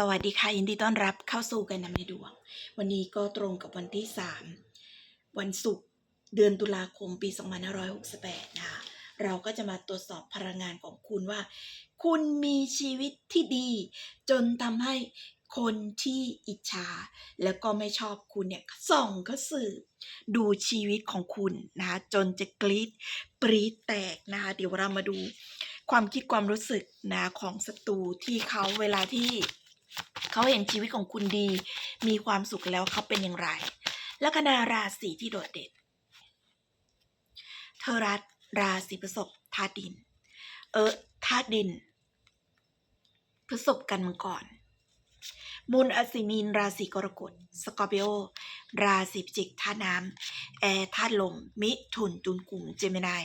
สวัสดีค่ะยินดีต้อนรับเข้าสู่กันนำในดวง วันนี้ก็ตรงกับวันที่ 3 วันศุกร์เดือนตุลาคมปี 2568 นะคะเราก็จะมาตรวจสอบพลังงานของคุณว่า คุณมีชีวิตที่ดี จนทำให้คนที่อิจฉาแล้วก็ไม่ชอบคุณเนี่ยส่องก็สืบดูชีวิตของคุณนะคะจนจะกรีดปรีดแตกนะคะเดี๋ยวเรามาดูความคิดความรู้สึกนะของศัตรูที่เขาเวลาที่ เขาเห็นชีวิตของคุณดี มีความสุขแล้วเขาเป็นอย่างไร ลัคนาราศีที่โดดเด่นเทอรัสราศีประสบธาตุดิน เออธาตุดิน ประสบกันมังกร มูลอสิมีนราศีกรกฎสกอร์ปิโอราศีพิจิกธาน้ำแอร์ธาลมมิถุนตุลกลุ่มเจมินาย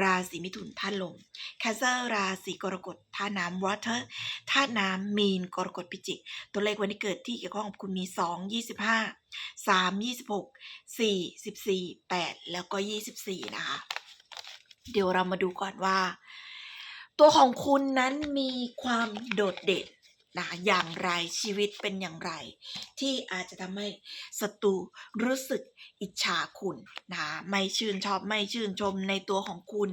ราศีมิถุนธาลมแคสเซอร์ราศีกรกฎธาน้ำวอเตอร์ธาน้ำมีนกรกฎพิจิก ตัวเลขวันที่เกิดที่เกี่ยวข้องกับคุณมี 2 25 3 26 4 14 8 แล้วก็ 24 นะคะ เดี๋ยวเรามาดูก่อนว่า ตัวของคุณนั้นมีความโดดเด่น นะอย่างไรชีวิตเป็นอย่างไร ที่อาจจะทำให้ศัตรูรู้สึกอิจฉาคุณนะไม่ชื่นชอบไม่ชื่นชมในตัวของคุณ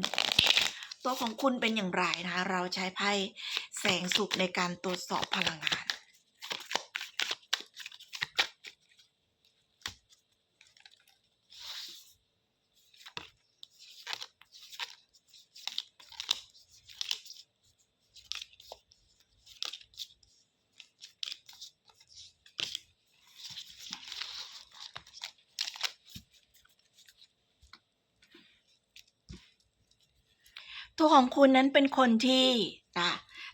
ตัวของคุณเป็นอย่างไรนะ เราใช้ไพ่แสงสุขในการตรวจสอบพลังงาน ของคุณนั้นเป็นคนที่นะ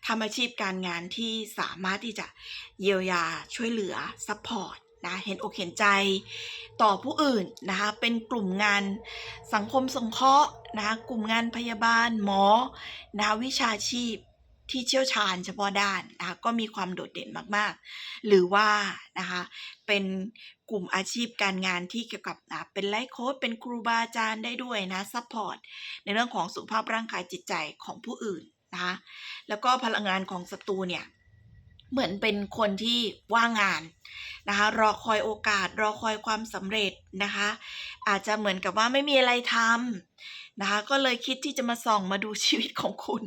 ทำอาชีพการงานที่สามารถที่จะเยียวยาช่วยเหลือซัพพอร์ตนะเห็นอกเห็นใจต่อผู้อื่นนะคะเป็นกลุ่มงานสังคมสงเคราะห์นะคะกลุ่มงานพยาบาลหมอนะคะวิชาชีพ ที่เชี่ยวชาญเฉพาะด้านนะคะก็มีความโดดเด่นมากๆ หรือว่านะคะเป็นกลุ่มอาชีพการงานที่เกี่ยวกับนะเป็นไลฟ์โค้ชเป็นครูบาอาจารย์ได้ด้วยนะซัพพอร์ตในเรื่องของสุขภาพร่างกายจิตใจของผู้อื่นนะคะแล้วก็พลังงานของศัตรูเนี่ยเหมือนเป็นคนที่ว่างงานนะคะรอคอยโอกาสรอคอยความสำเร็จนะคะอาจจะเหมือนกับว่าไม่มีอะไรทำ นะคะก็เลยคิดที่จะมาส่องมาดูชีวิตของคุณ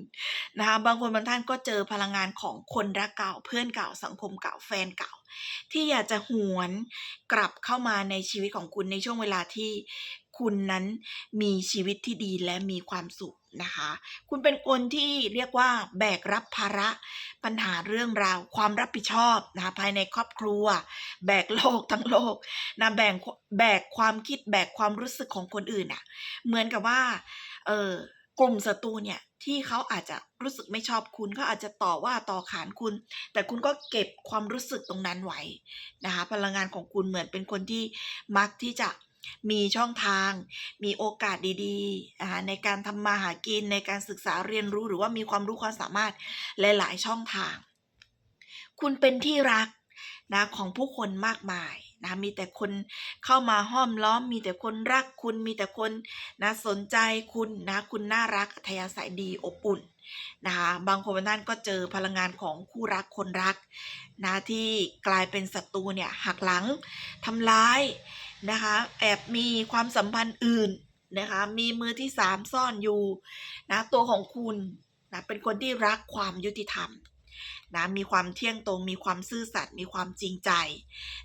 นะคะบางคนบางท่านก็เจอพลังงานของคนรักเก่าเพื่อนเก่าสังคมเก่าแฟนเก่า ที่อยากจะหวนกลับเข้ามาในชีวิตของคุณในช่วงเวลาที่คุณนั้นมีชีวิตที่ดีและมีความสุขนะคะ คุณเป็นคนที่เรียกว่าแบกรับภาระ ปัญหาเรื่องราวความรับผิดชอบนะคะภายในครอบครัว แบกโลกทั้งโลกนะแบ่งแบกความคิดแบกความรู้สึกของคนอื่นอะ่ะเหมือนกับว่าเออกลุ่มศัตรูเนี่ยที่เขาอาจจะรู้สึกไม่ชอบคุณเขาอาจจะต่อว่าต่อขานคุณ แต่คุณก็เก็บความรู้สึกตรงนั้นไว้นะคะพลังงานของคุณเหมือนเป็นคนที่มักที่จะ มีช่องทาง มีโอกาสดีๆในการทำมาหากินในการศึกษาเรียนรู้หรือว่ามีความรู้ความสามารถหลายๆ ช่องทาง คุณเป็นที่รักนะของผู้คนมากมายนะมีแต่คนเข้ามาห้อมล้อม มีแต่คนรักคุณ มีแต่คนนะสนใจคุณนะคุณน่ารักอัธยาศัยดีอบอุ่นนะคะบางคนบางท่านก็เจอพลังงานของคู่รักคนรักนะที่กลายเป็นศัตรูเนี่ยหักหลังทำร้าย นะคะแอบมีความสัมพันธ์อื่นนะคะมีมือที่สามซ่อนอยู่นะตัวของคุณนะเป็นคนที่รักความยุติธรรมนะมีความเที่ยงตรง มีความซื่อสัตย์มีความจริงใจ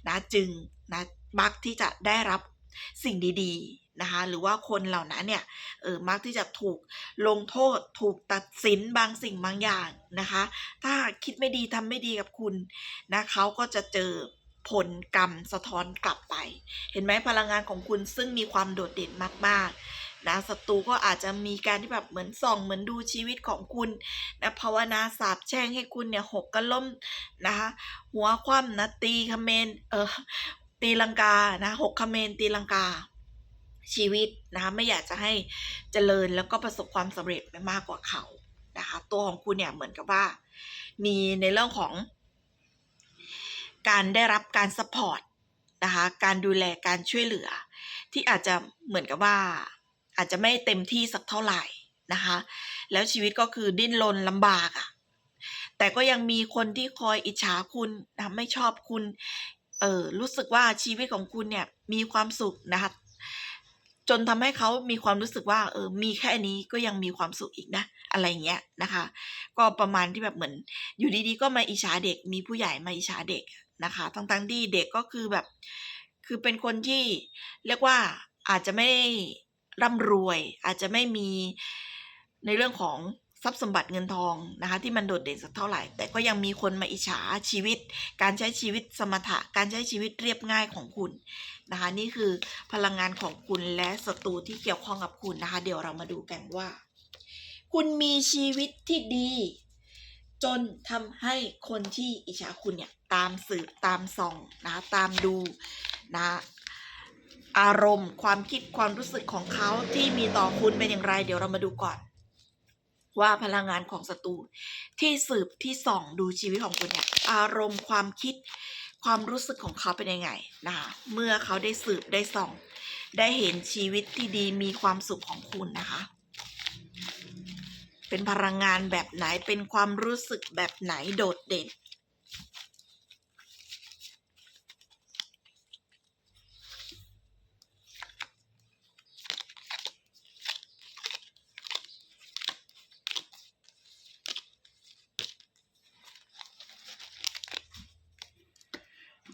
นะจึงนะมักที่จะได้รับสิ่งดีๆนะคะหรือว่าคนเหล่านั้นเนี่ยเออมักที่จะถูกลงโทษถูกตัดสินบางสิ่งบางอย่างนะคะ ถ้าคิดไม่ดีทำไม่ดีกับคุณนะเขาก็จะเจอ ผลกรรมสะท้อนกลับไป เห็นไหมพลังงานของคุณซึ่งมีความโดดเด่นมากๆนะศัตรูก็อาจจะมีการที่แบบเหมือนส่อง เหมือนดูชีวิตของคุณนะภาวนาสาบแช่งให้คุณเนี่ยหกกระล้มนะคะหัวคว่ำนะตีคเมนเออตีลังกานะหกคเมนตีลังกาชีวิตนะคะไม่อยากจะให้เจริญแล้วก็ประสบความสำเร็จไปมากกว่าเขานะคะตัวของคุณเนี่ยเหมือนกับว่า มีในเรื่องของ การได้รับการสปอร์ตนะคะการดูแลการช่วยเหลือ ที่อาจจะเหมือนกับว่า อาจจะไม่เต็มที่สักเท่าไหร่นะคะแล้วชีวิตก็คือดิ้นรนลำบากอะ่ะแต่ก็ยังมีคนที่คอยอิจฉาคุณนะไม่ชอบคุณเออรู้สึกว่าชีวิตของคุณเนี่ยมีความสุขนะคะ จนทำให้เขามีความรู้สึกว่าเออมีแค่นี้ก็ยังมีความสุขอีกนะ อะไรเงี้ยนะคะ ก็ประมาณที่แบบเหมือน อยู่ดีๆ ก็มาอิจฉาเด็ก มีผู้ใหญ่มาอิจฉาเด็กนะคะทั้งๆที่เด็กก็คือแบบ คือเป็นคนที่เรียกว่าอาจจะไม่ได้ร่ำรวย อาจจะไม่มีในเรื่องของ ทรัพย์สมบัติเงินทองนะคะที่มันโดดเด่นสักเท่าไหร่ แต่ก็ยังมีคนมาอิจฉาชีวิต การใช้ชีวิตสมถะ การใช้ชีวิตเรียบง่ายของคุณนะคะนี่คือพลังงานของคุณและศัตรูที่เกี่ยวข้องกับคุณนะคะ เดี๋ยวเรามาดูกันว่า คุณมีชีวิตที่ดี จนทำให้คนที่อิจฉาคุณเนี่ยตามสืบตามส่องนะะตามดูนะอารมณ์ความคิดความรู้สึกของเขาที่มีต่อคุณเป็นอย่างไร เดี๋ยวเรามาดูก่อน ว่าพลังงานของศัตรูที่สืบที่ส่องดูชีวิตของคุณเนี่ยอารมณ์ความคิดความรู้สึกของเขาเป็นยังไงนะคะเมื่อเขาได้สืบได้ส่อง ได้เห็นชีวิตที่ดีมีความสุขของคุณนะคะ เป็นพลังงานแบบไหนเป็นความรู้สึกแบบไหนโดดเด่น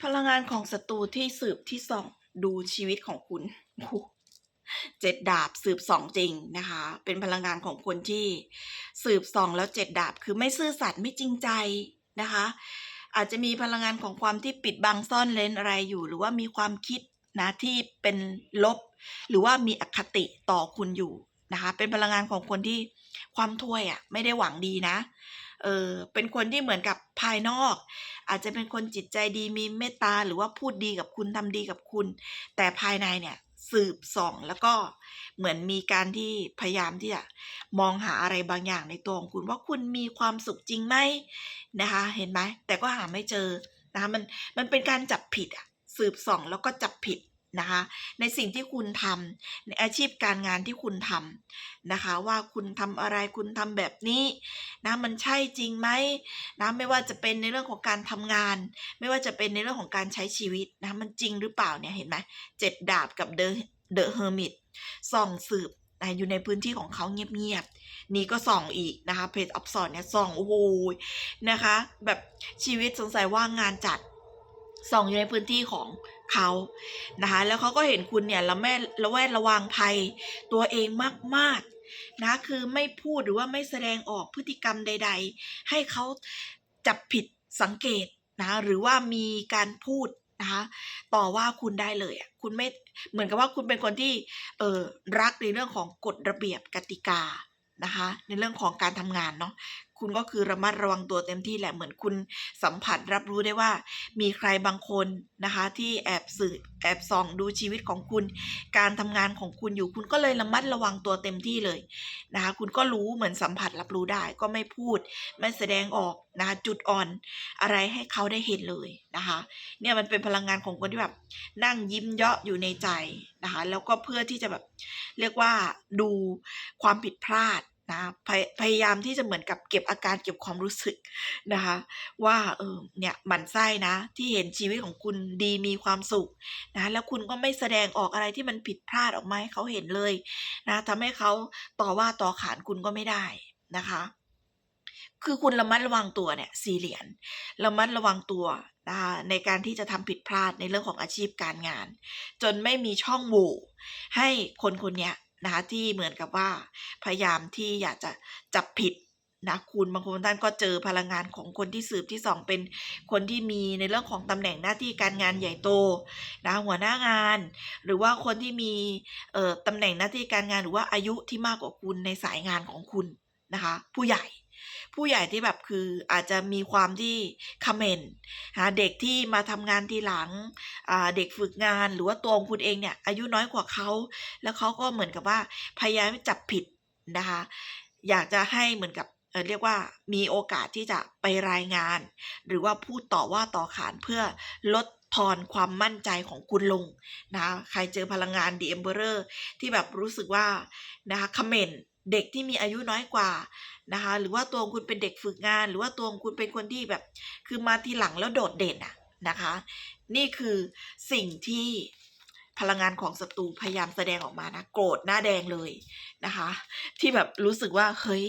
พลังงานของศัตรูที่สืบที่สองดูชีวิตของคุณเจ็ดดาบสืบสองจริงนะคะ เป็นพลังงานของคนที่สืบสองแล้วเจ็ดดาบคือไม่ซื่อสัตย์ไม่จริงใจนะคะ อาจจะมีพลังงานของความที่ปิดบังซ่อนเลนอะไรอยู่ หรือว่ามีความคิดนะที่เป็นลบ หรือว่ามีอคติต่อคุณอยู่นะคะ เป็นพลังงานของคนที่ความถ้วยอะไม่ได้หวังดีนะ เออเป็นคนที่เหมือนกับภายนอก อาจจะเป็นคนจิตใจดีมีเมตตาหรือว่าพูดดีกับคุณทำดีกับคุณ แต่ภายในเนี่ยสืบส่องแล้วก็เหมือนมีการที่พยายามที่จะมองหาอะไรบางอย่างในตัวของคุณว่าคุณมีความสุขจริงไหมนะคะ เห็นไหมแต่ก็หาไม่เจอนะคะมันมันเป็นการจับผิดอะสืบส่องแล้วก็จับผิด นะคะในสิ่งที่คุณทำในอาชีพการงานที่คุณทำนะคะว่าคุณทำอะไรคุณทำแบบนี้นะมันใช่จริงไหมนะไม่ว่าจะเป็นในเรื่องของการทำงาน ไม่ว่าจะเป็นในเรื่องของการใช้ชีวิตนะมันจริงหรือเปล่าเนี่ยเห็นไหมเจ็ดดาบกับเดอะเดอะเฮอร์มิตส่องสืบนะอยู่ในพื้นที่ของเขาเงียบๆ นี่ก็ส่องอีกนะคะเพจอับสอนเนี่ยส่องโอ้โหนะคะ แบบชีวิตสงสัยว่างงานจัดส่องอยู่ในพื้นที่ของ เขานะคะแล้วเขาก็เห็นคุณเนี่ยละแม่ละแวดระวังภัยตัวเองมากๆนะคือไม่พูดหรือว่าไม่แสดงออกพฤติกรรมใด ๆ ให้เขาจับผิดสังเกตนะหรือว่ามีการพูดนะคะต่อว่าคุณได้เลยอะคุณไม่เหมือนกับว่าคุณเป็นคนที่เออรักในเรื่องของกฎระเบียบกติกานะคะในเรื่องของการทำงานเนาะ คุณก็คือระมัดระวังตัวเต็มที่แหละเหมือนคุณสัมผัสรับรู้ได้ว่า มีใครบางคนนะคะที่แอบสืบแอบส่องดูชีวิตของคุณ การทำงานของคุณอยู่ คุณก็เลยระมัดระวังตัวเต็มที่เลยนะคะคุณก็รู้เหมือนสัมผัสรับรู้ได้ก็ไม่พูด ไม่แสดงออกนะคะจุดอ่อนอะไรให้เขาได้เห็นเลยนะคะเนี่ยมันเป็นพลังงานของคนที่แบบนั่งยิ้มเยาะอยู่ในใจนะคะแล้วก็เพื่อที่จะแบบเรียกว่าดูความผิดพลาด นะพยพยายามที่จะเหมือนกับเก็บอาการเก็บความรู้สึกนะคะ ว่าเออเนี่ยหมั่นไส้นะ ที่เห็นชีวิตของคุณดีมีความสุขนะแล้วคุณก็ไม่แสดงออกอะไรที่มันผิดพลาดออกมาให้เขาเห็นเลยนะทำให้เขาต่อว่าต่อขานคุณก็ไม่ได้นะคะ คือคุณระมัดระวังตัวเนี่ยสี่เหรียญระมัดระวังตัวนะคะในการที่จะทำผิดพลาดในเรื่องของอาชีพการงาน จนไม่มีช่องโหว่ให้คนคนเนี้ย นะคะที่เหมือนกับว่าพยายามที่อยากจะจับผิดนะคุณบางคนท่านก็เจอพลังงานของคนที่สืบที่สองเป็นคนที่มีในเรื่องของตำแหน่งหน้าที่การงานใหญ่โตนะหัวหน้างาน หรือว่าคนที่มีตำแหน่งหน้าที่การงานหรือว่าอายุที่มากกว่าคุณในสายงานของคุณนะคะ ผู้ใหญ่ ผู้ใหญ่ที่แบบคืออาจจะมีความที่คอมเมนต์เด็กที่มาทำงานทีหลังเด็กฝึกงานหรือว่าตัวของคุณเองเนี่ยอายุน้อยกว่าเขาแล้วเขาก็เหมือนกับว่าพยายามจับผิดนะคะอยากจะให้เหมือนกับเรียกว่ามีโอกาสที่จะไปรายงาน หรือว่าพูดต่อว่าต่อขานเพื่อลดทอนความมั่นใจของคุณลงนะคะใครเจอพลังงาน The Emperor ที่แบบรู้สึกว่านะคะคอมเมนต์ เด็กที่มีอายุน้อยกว่านะคะ หรือว่าตัวคุณเป็นเด็กฝึกงาน หรือว่าตัวคุณเป็นคนที่แบบ คือมาทีหลังแล้วโดดเด่นอะนะคะ นี่คือสิ่งที่พลังงานของศัตรูพยายามแสดงออกมานะโกรธหน้าแดงเลยนะคะ ที่แบบรู้สึกว่าเฮ้ย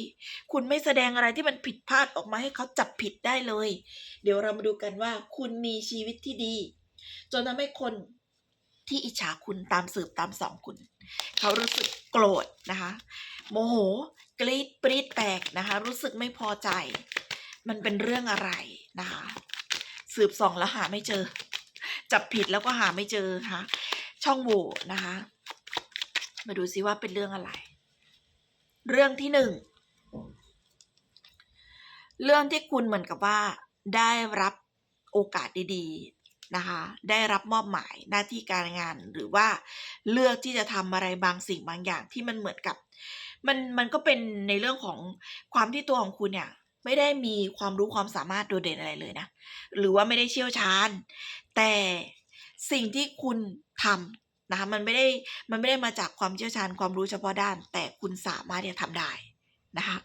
คุณไม่แสดงอะไรที่มันผิดพลาดออกมาให้เขาจับผิดได้เลย เดี๋ยวเรามาดูกันว่าคุณมีชีวิตที่ดี จนทำให้คนที่อิจฉาคุณตามสืบตามสองคุณ เขารู้สึกโกรธนะคะ โมโหกรีดปรีดแตกนะคะ รู้สึกไม่พอใจ มันเป็นเรื่องอะไรนะคะ สืบส่องแล้วหาไม่เจอ จับผิดแล้วก็หาไม่เจอนะคะช่องโหว่นะคะ มาดูซิว่าเป็นเรื่องอะไร เรื่องที่หนึ่งเรื่องที่คุณเหมือนกับว่าได้รับโอกาสดีๆ นะคะได้รับมอบหมายหน้าที่การงานหรือว่าเลือกที่จะทำอะไรบางสิ่งบางอย่างที่มันเหมือนกับ มันมันก็เป็นในเรื่องของความที่ตัวของคุณเนี่ยไม่ได้มีความรู้ความสามารถโดดเด่นอะไรเลยนะ หรือว่าไม่ได้เชี่ยวชาญ แต่สิ่งที่คุณทำนะคะมันไม่ได้มันไม่ได้มาจากความเชี่ยวชาญความรู้เฉพาะด้าน แต่คุณสามารถที่จะทำได้ นะคะ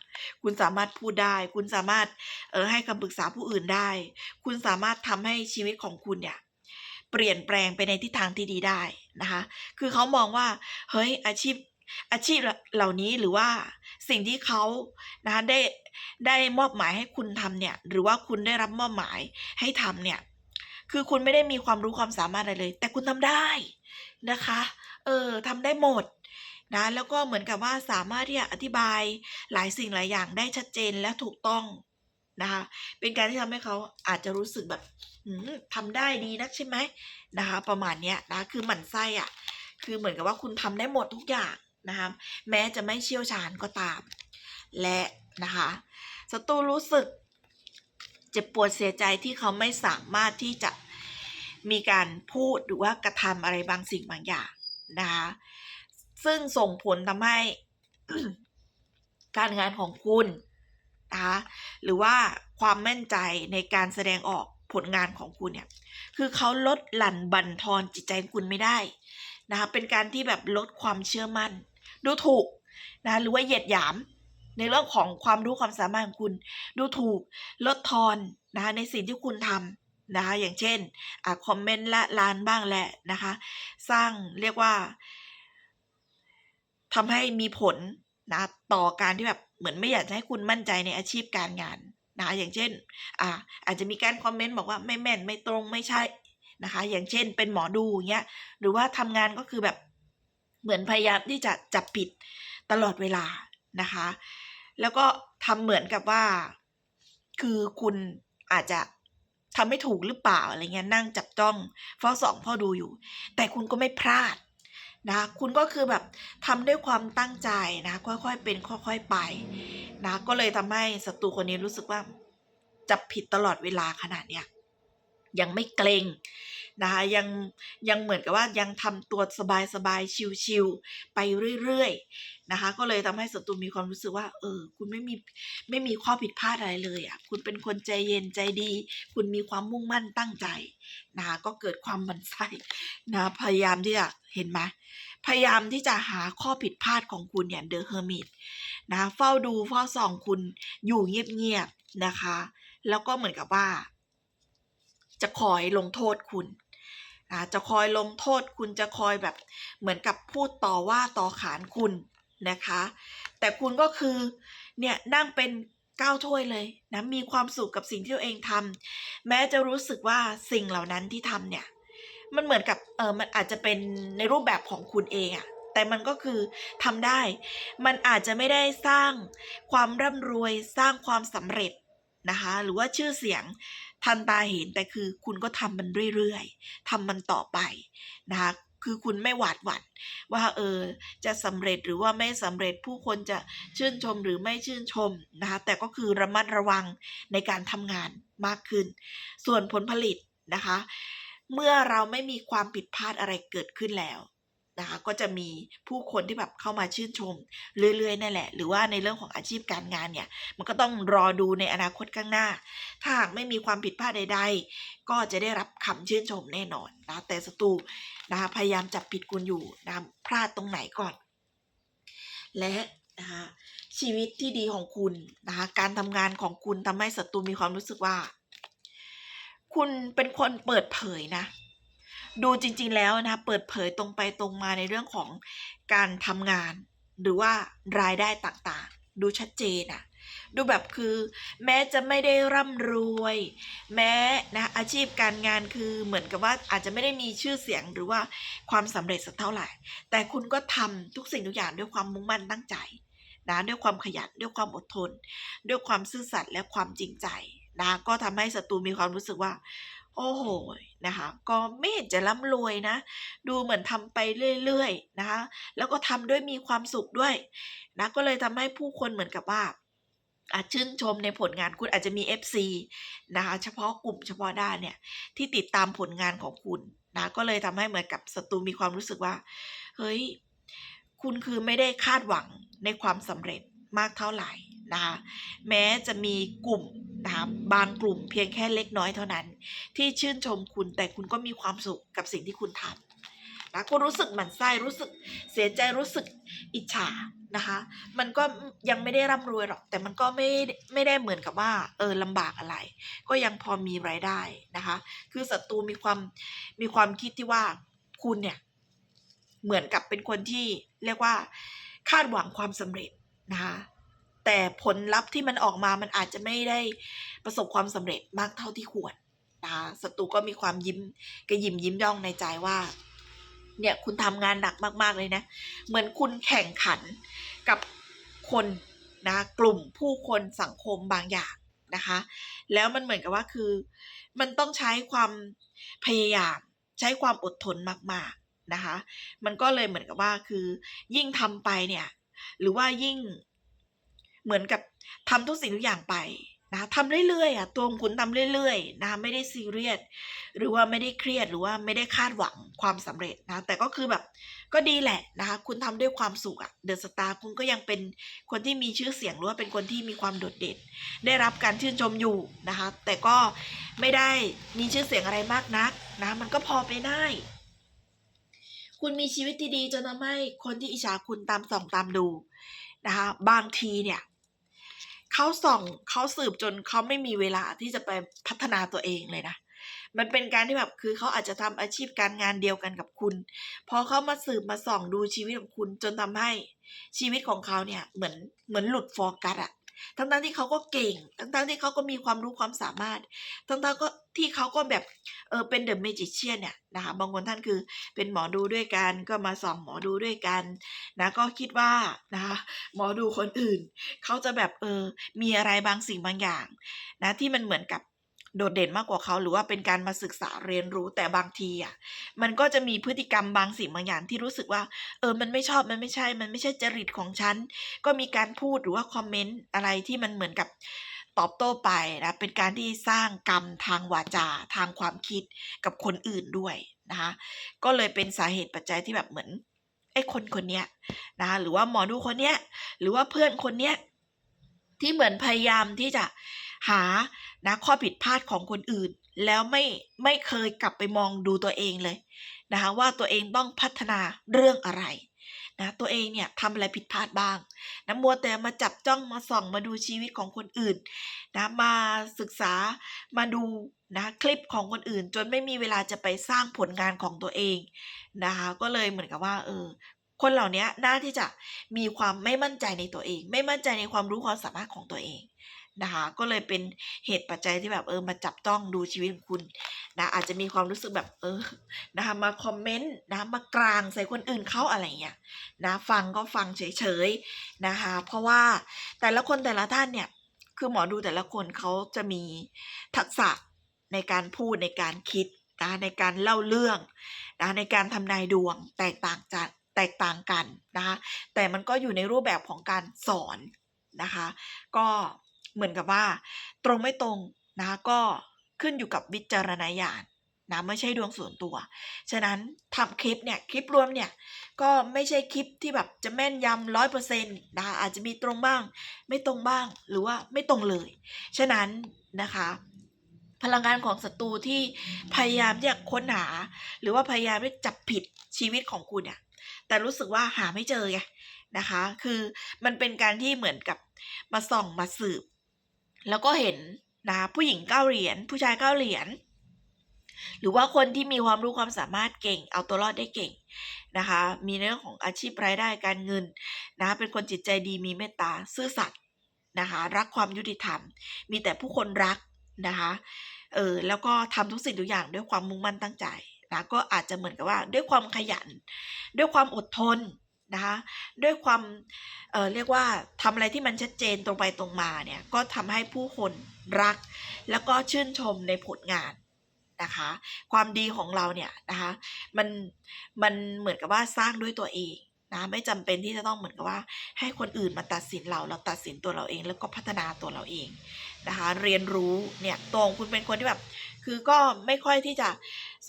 คุณสามารถพูดได้ คุณสามารถเออให้คำปรึกษาผู้อื่นได้ คุณสามารถทำให้ชีวิตของคุณเนี่ยเปลี่ยนแปลงไปในทิศทางที่ดีได้นะคะ คือเขามองว่า เฮ้ยอาชีพอาชีพเหล่านี้หรือว่าสิ่งที่เขานะคะได้ได้มอบหมายให้คุณทำเนี่ย หรือว่าคุณได้รับมอบหมายให้ทำเนี่ย คือคุณไม่ได้มีความรู้ความสามารถอะไรเลย แต่คุณทำได้นะคะ เออทำได้หมด นะแล้วก็เหมือนกับว่าสามารถที่จะอธิบายหลายสิ่งหลายอย่างได้ชัดเจนและถูกต้องนะคะเป็นการที่ทำให้เขาอาจจะรู้สึกแบบหืมทำได้ดีนักใช่ไหมนะคะ ประมาณเนี้ยนะคือหมั่นไส้อะ คือเหมือนกับว่าคุณทำได้หมดทุกอย่างนะคะ แม้จะไม่เชี่ยวชาญก็ตาม และนะคะศัตรูรู้สึกเจ็บปวดเสียใจที่เขาไม่สามารถที่จะมีการพูดหรือว่ากระทำอะไรบางสิ่งบางอย่างนะคะ ซึ่งส่งผลทำให้ การงานของคุณนะคะหรือว่าความมั่นใจในการแสดงออกผลงานของคุณเนี่ย คือเขาลดหลั่นบั่นทอนจิตใจคุณไม่ได้นะคะเป็นการที่แบบลดความเชื่อมั่น ดูถูกนะหรือว่าเหยียดหยาม ในเรื่องของความรู้ความสามารถของคุณ ดูถูกลดทอนนะคะในสิ่งที่คุณทำนะคะอย่างเช่นอคอมเมนต์ละลานบ้างแหละนะคะ สร้างเรียกว่า ทำให้มีผลนะต่อการที่แบบเหมือนไม่อยากจะให้คุณมั่นใจในอาชีพการงานนะคะอย่างเช่นอ่าอาจจะมีการคอมเมนต์บอกว่าไม่แม่นไม่ตรงไม่ใช่นะคะ อย่างเช่นเป็นหมอดูอย่างเงี้ยหรือว่าทำงานก็คือแบบเหมือนพยายามที่จะจับผิดตลอดเวลานะคะ แล้วก็ทำเหมือนกับว่า คือคุณอาจจะทำไม่ถูกหรือเปล่าอะไรเงี้ยนั่งจับจ้องเฝ้าสองเฝ้าดูอยู่ แต่คุณก็ไม่พลาด นะ คุณก็คือแบบทำด้วยความตั้งใจนะ ค่อยๆเป็นค่อยๆไปนะ ก็เลยทำให้ศัตรูคนนี้รู้สึกว่าจับผิดตลอดเวลาขนาดเนี้ยยังไม่เกรง นะคะยังยังเหมือนกับว่ายังทำตัวสบายๆชิวๆไปเรื่อยๆนะคะ ก็เลยทำให้ศัตรูมีความรู้สึกว่า เออ คุณไม่มีไม่มีข้อผิดพลาดอะไรเลยอะคุณเป็นคนใจเย็นใจดี คุณมีความมุ่งมั่นตั้งใจนะคะก็เกิดความบันไส้นะพยายามที่จะเห็นไหมพยายามที่จะหาข้อผิดพลาดของคุณอย่างเดอะเฮอร์มิตนะเฝ้าดูเฝ้าส่องคุณอยู่เงียบๆนะคะ แล้วก็เหมือนกับว่า จะคอยลงโทษคุณ นะจะคอยลงโทษคุณจะคอยแบบเหมือนกับพูดต่อว่าต่อขานคุณนะคะ แต่คุณก็คือเนี่ยนั่งเป็นก้าวถ้วยเลยนะมีความสุขกับสิ่งที่ตัวเองทำแม้จะรู้สึกว่าสิ่งเหล่านั้นที่ทำเนี่ยมันเหมือนกับเออมันอาจจะเป็นในรูปแบบของคุณเองอะแต่มันก็คือทำได้ มันอาจจะไม่ได้สร้างความร่ำรวยสร้างความสำเร็จ นะคะ หรือว่าชื่อเสียงทันตาเห็นแต่คือคุณก็ทำมันเรื่อยๆทำมันต่อไปนะคะคือคุณไม่หวาดหวั่นว่าเออจะสำเร็จหรือว่าไม่สำเร็จผู้คนจะชื่นชมหรือไม่ชื่นชมนะคะแต่ก็คือระมัดระวังในการทำงานมากขึ้น ส่วนผลผลิตนะคะ เมื่อเราไม่มีความผิดพลาดอะไรเกิดขึ้นแล้ว นะคะก็จะมีผู้คนที่แบบเข้ามาชื่นชม เรื่อยๆนั่นแหละ หรือว่าในเรื่องของอาชีพการงานเนี่ย มันก็ต้องรอดูในอนาคตข้างหน้า ถ้าหากไม่มีความผิดพลาดใด ๆ ก็จะได้รับคำชื่นชมแน่นอนนะแต่ศัตรูนะคะพยายามจับผิดคุณอยู่นะพลาดตรงไหนก่อน และนะคะชีวิตที่ดีของคุณนะคะการทำงานของคุณทำให้ศัตรูมีความรู้สึกว่า คุณเป็นคนเปิดเผยนะ ดูจริง ๆ แล้วนะเปิดเผยตรงไปตรงมาในเรื่องของการทำงาน หรือว่ารายได้ต่างๆ ดูชัดเจนอะดูแบบคือแม้จะไม่ได้ร่ำรวย แม้นะอาชีพการงานคือเหมือนกับว่าอาจจะไม่ได้มีชื่อเสียงหรือว่าความสำเร็จสักเท่าไหร่ แต่คุณก็ทำทุกสิ่งทุกอย่างด้วยความมุ่งมั่นตั้งใจนะด้วยความขยันด้วยความอดทน ด้วยความซื่อสัตย์และความจริงใจนะก็ทำให้ศัตรูมีความรู้สึกว่า โอ้โหนะคะ ก็ไม่เห็นจะร่ำรวยนะ ดูเหมือนทำไปเรื่อยๆนะคะ แล้วก็ทำด้วยมีความสุขด้วยนะก็เลยทำให้ผู้คนเหมือนกับว่าอาจชื่นชมในผลงานคุณอาจจะมี FC นะคะเฉพาะกลุ่มเฉพาะด้านเนี่ยที่ติดตามผลงานของคุณนะก็เลยทำให้เหมือนกับศัตรูมีความรู้สึกว่า เฮ้ย คุณคือไม่ได้คาดหวังในความสำเร็จ มากเท่าไหร่นะคะแม้จะมีกลุ่มนะคะบางกลุ่มเพียงแค่เล็กน้อยเท่านั้น ที่ชื่นชมคุณแต่คุณก็มีความสุขกับสิ่งที่คุณทำนะก็รู้สึกหมั่นไส้รู้สึกเสียใจรู้สึกอิจฉานะคะ มันก็ยังไม่ได้ร่ำรวยหรอก แต่มันก็ไม่ไม่ได้เหมือนกับว่าเออลำบากอะไร ก็ยังพอมีรายได้นะคะ คือศัตรูมีความมีความคิดที่ว่าคุณเนี่ยเหมือนกับเป็นคนที่เรียกว่าคาดหวังความสำเร็จ นะคะแต่ผลลัพธ์ที่มันออกมามันอาจจะไม่ได้ประสบความสำเร็จมากเท่าที่ควรนะคะศัตรูก็มีความยิ้มกระยิมยิ้มย่องในใจว่า เนี่ยคุณทำงานหนักมาก ๆ เลยนะ เหมือนคุณแข่งขันกับคนนะกลุ่มผู้คนสังคมบางอย่างนะคะ แล้วมันเหมือนกับว่าคือ มันต้องใช้ความพยายามใช้ความอดทนมาก ๆนะคะ มันก็เลยเหมือนกับว่าคือยิ่งทำไปเนี่ย หรือว่ายิ่งเหมือนกับทำทุกสิ่งทุกอย่างไปนะทำเรื่อยๆอะตัวของคุณทำเรื่อยๆนะไม่ได้ซีเรียสหรือว่าไม่ได้เครียดหรือว่าไม่ได้คาดหวังความสำเร็จนะแต่ก็คือแบบก็ดีแหละนะคะคุณทำด้วยความสุขอะเดอะสตาร์คุณก็ยังเป็นคนที่มีชื่อเสียงหรือว่าเป็นคนที่มีความโดดเด่น ได้รับการชื่นชมอยู่นะคะแต่ก็ไม่ได้มีชื่อเสียงอะไรมากนักนะมันก็พอไปได้ คุณมีชีวิตที่ดีจนทำให้คนที่อิจฉาคุณตามส่องตามดูนะคะบางทีเนี่ยเขาส่องเขาสืบจนเขาไม่มีเวลาที่จะไปพัฒนาตัวเองเลยนะมันเป็นการที่แบบคือเขาอาจจะทำอาชีพการงานเดียวกันกับคุณ พอเขามาสืบมาส่องดูชีวิตของคุณจนทำให้ชีวิตของเขาเนี่ยเหมือนเหมือนหลุดโฟกัสอะ ทั้งๆที่เขาก็เก่ง ทั้งๆที่เขาก็มีความรู้ความสามารถทั้งทั้งๆก็ที่เขาก็แบบเออเป็นเดอะเมจิเชียนเนี่ยนะคะบางคนท่านคือเป็นหมอดูด้วยกันก็มาส่องหมอดูด้วยกันนะก็คิดว่านะคะหมอดูคนอื่น เขาจะแบบเออมีอะไรบางสิ่งบางอย่างนะที่มันเหมือนกับ โดดเด่นมากกว่าเขาหรือว่าเป็นการมาศึกษาเรียนรู้แต่บางทีอะมันก็จะมีพฤติกรรมบางสิ่งบางอย่างที่รู้สึกว่า เออมันไม่ชอบมันไม่ใช่ มันไม่ใช่จริตของฉัน ก็มีการพูดหรือว่าคอมเมนต์อะไรที่มันเหมือนกับตอบโต้ไปนะเป็นการที่สร้างกรรมทางวาจาทางความคิดกับคนอื่นด้วยนะคะก็เลยเป็นสาเหตุปัจจัยที่แบบเหมือนไอ้คนคนเนี้ยนะคะหรือว่าหมอดูคนเนี้ยหรือว่าเพื่อนคนเนี้ยที่เหมือนพยายามที่จะหา นะข้อผิดพลาดของคนอื่น แล้วไม่ไม่เคยกลับไปมองดูตัวเองเลยนะคะว่าตัวเองต้องพัฒนาเรื่องอะไรนะตัวเองเนี่ยทำอะไรผิดพลาดบ้างนะมัวแต่มาจับจ้องมาส่องมาดูชีวิตของคนอื่นนะมาศึกษามาดูนะคลิปของคนอื่น จนไม่มีเวลาจะไปสร้างผลงานของตัวเองนะคะก็เลยเหมือนกับว่าเออคนเหล่านี้น่าที่จะมีความไม่มั่นใจในตัวเอง ไม่มั่นใจในความรู้ความสามารถของตัวเอง นะคะก็เลยเป็นเหตุปัจจัยที่แบบเออมาจับต้องดูชีวิตของคุณนะอาจจะมีความรู้สึกแบบเออนะคะมาคอมเมนต์นะมากลางใส่คนอื่นเขาอะไรเงี้ยนะฟังก็ฟังเฉยๆนะคะเพราะว่าแต่ละคนแต่ละท่านเนี่ยคือหมอดูแต่ละคนเขาจะมีทักษะในการพูดในการคิดนะในการเล่าเรื่องนะในการทำนายดวงแตกต่างจากแตกต่างกันนะคะแต่มันก็อยู่ในรูปแบบของการสอนนะคะ ก็ เหมือนกับว่า ตรงไม่ตรงนะคะก็ขึ้นอยู่กับวิจารณญาณนะไม่ใช่ดวงส่วนตัว ฉะนั้นทำคลิปเนี่ยคลิปรวมเนี่ยก็ไม่ใช่คลิปที่แบบจะแม่นยำร้อยเปอร์เซ็นต์นะคะอาจจะมีตรงบ้าง ไม่ตรงบ้างหรือว่าไม่ตรงเลย ฉะนั้นนะคะ พลังงานของศัตรูที่พยายามที่จะค้นหา หรือว่าพยายามที่จับผิดชีวิตของคุณเนี่ยแต่รู้สึกว่าหาไม่เจอไงนะคะ คือมันเป็นการที่เหมือนกับมาส่องมาสืบ แล้วก็เห็นนะผู้หญิงเก้าเหรียญผู้ชายเก้าเหรียญหรือว่าคนที่มีความรู้ความสามารถเก่ง เอาตัวรอดได้เก่งนะคะ มีเรื่องของอาชีพรายได้การเงินนะคะเป็นคนจิตใจดีมีเมตตาซื่อสัตย์นะคะรักความยุติธรรม มีแต่ผู้คนรักนะคะเออแล้วก็ทำทุกสิ่งทุกอย่างด้วยความมุ่งมั่นตั้งใจนะก็อาจจะเหมือนกับว่าด้วยความขยัน ด้วยความอดทน นะคะด้วยความเเรียกว่าทำอะไรที่มันชัดเจนตรงไปตรงมาเนี่ยก็ทำให้ผู้คนรัก แล้วก็ชื่นชมในผลงานนะคะความดีของเราเนี่ยนะคะมันมันเหมือนกับว่าสร้างด้วยตัวเองนะไม่จำเป็นที่จะต้องเหมือนกับว่า ให้คนอื่นมาตัดสินเราเราตัดสินตัวเราเอง แล้วก็พัฒนาตัวเราเองนะคะเรียนรู้เนี่ยตรงคุณเป็นคนที่แบบ คือก็ไม่ค่อยที่จะ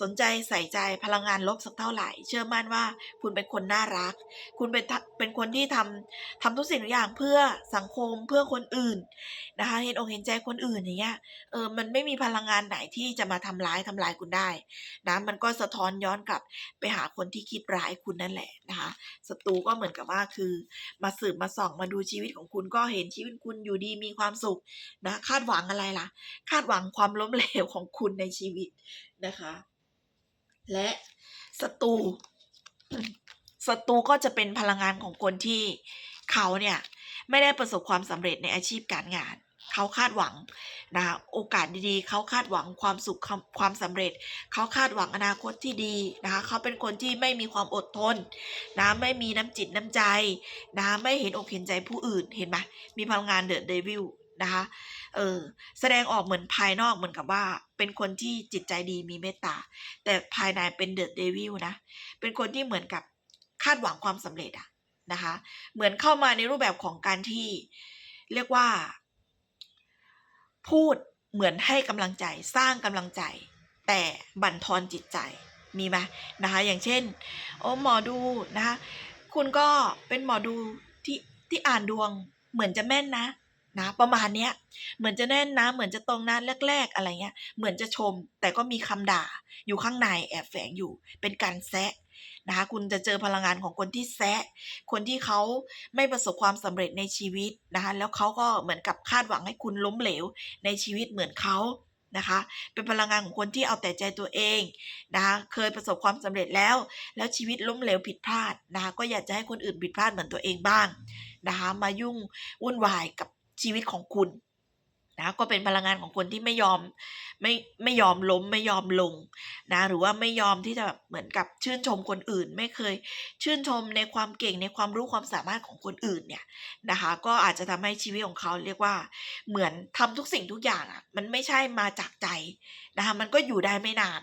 สนใจใส่ใจพลังงานลบสักเท่าไหร่ เชื่อมั่นว่าคุณเป็นคนน่ารัก คุณเป็นเป็นคนที่ทำทำทุกสิ่งทุกอย่างเพื่อสังคมเพื่อคนอื่นนะคะเห็นอกเห็นใจคนอื่นอย่างเงี้ยเออมันไม่มีพลังงานไหนที่จะมาทำร้ายทำลายคุณได้นะมันก็สะท้อนย้อนกลับไปหาคนที่คิดร้ายคุณนั่นแหละนะคะศัตรูก็เหมือนกับว่าคือ มาสืบมาส่องมาดูชีวิตของคุณก็เห็นชีวิตคุณอยู่ดีมีความสุขนะคาดหวังอะไรล่ะ คาดหวังความล้มเหลวของคุณในชีวิตนะคะ และศัตรูศัตรูก็จะเป็นพลังงานของคนที่เขาเนี่ยไม่ได้ประสบความสำเร็จในอาชีพการงาน เขาคาดหวังนะโอกาสดีๆ เขาคาดหวังความสุขความความสำเร็จ เขาคาดหวังอนาคตที่ดีนะคะเขาเป็นคนที่ไม่มีความอดทนนะไม่มีน้ำจิตน้ำใจนะไม่เห็นอกเห็นใจผู้อื่นเห็นไหมมีพลังงานเดอะเดวิล นะคะ เออแสดงออกเหมือนภายนอกเหมือนกับว่า เป็นคนที่จิตใจดีมีเมตตา แต่ภายในเป็นเดอะเดวิลนะ เป็นคนที่เหมือนกับคาดหวังความสำเร็จอะนะคะ เหมือนเข้ามาในรูปแบบของการที่เรียกว่า พูดเหมือนให้กำลังใจสร้างกำลังใจ แต่บั่นทอนจิตใจมีไหมนะคะ อย่างเช่น โอ้หมอดูนะคะคุณก็เป็นหมอดูที่ที่อ่านดวงเหมือนจะแม่นนะ นะประมาณเนี้ยเหมือนจะแน่นนะ เหมือนจะตรงนะแรก ๆ อะไรเงี้ย เหมือนจะชม แต่ก็มีคำด่าอยู่ข้างในแอบแฝงอยู่ เป็นการแซะนะคะคุณจะเจอพลังงานของคนที่แซะ คนที่เขาไม่ประสบความสำเร็จในชีวิตนะคะแล้วเขาก็เหมือนกับคาดหวังให้คุณล้มเหลวในชีวิตเหมือนเขานะคะเป็นพลังงานของคนที่เอาแต่ใจตัวเองนะคะเคยประสบความสำเร็จแล้ว แล้วชีวิตล้มเหลวผิดพลาดนะคะก็อยากจะให้คนอื่นผิดพลาดเหมือนตัวเองบ้างนะคะมายุ่งวุ่นวายกับ ชีวิตของคุณนะก็เป็นพลังงานของคนที่ไม่ยอมไม่ไม่ยอมล้มไม่ยอมลงนะหรือว่าไม่ยอมที่จะแบบเหมือนกับชื่นชมคนอื่น ไม่เคยชื่นชมในความเก่งในความรู้ความสามารถของคนอื่นเนี่ยนะคะ ก็อาจจะทำให้ชีวิตของเขาเรียกว่า เหมือนทำทุกสิ่งทุกอย่างอะมันไม่ใช่มาจากใจนะคะมันก็อยู่ได้ไม่นาน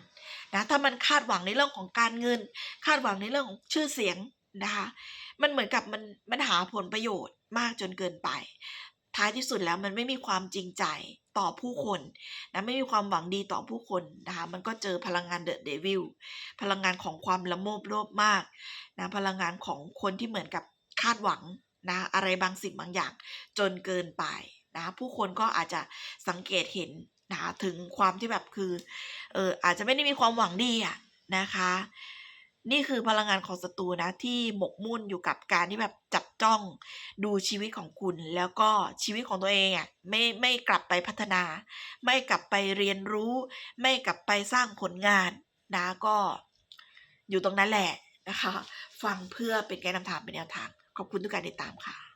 นะถ้ามันคาดหวังในเรื่องของการเงิน คาดหวังในเรื่องของชื่อเสียงนะคะมันเหมือนกับมันมันหาผลประโยชน์มากจนเกินไป ท้ายที่สุดแล้วมันไม่มีความจริงใจต่อผู้คนนะไม่มีความหวังดีต่อผู้คนนะคะมันก็เจอพลังงานเดอะเดวิลพลังงานของความละโมบโลภมากนะพลังงานของคนที่เหมือนกับคาดหวังนะอะไรบางสิ่งบางอย่างจนเกินไปนะผู้คนก็อาจจะสังเกตเห็นนะถึงความที่แบบคือเอออาจจะไม่ได้มีความหวังดีอะนะคะ นี่คือพลังงานของศัตรูนะที่หมกมุ่นอยู่กับการที่แบบจับจ้องดูชีวิตของคุณ แล้วก็ชีวิตของตัวเองอะไม่ไม่กลับไปพัฒนา ไม่กลับไปเรียนรู้ ไม่กลับไปสร้างผลงานนะก็อยู่ตรงนั้นแหละนะคะ ฟังเพื่อเป็นการนำทางเป็นแนวทาง ขอบคุณทุกการติดตามค่ะ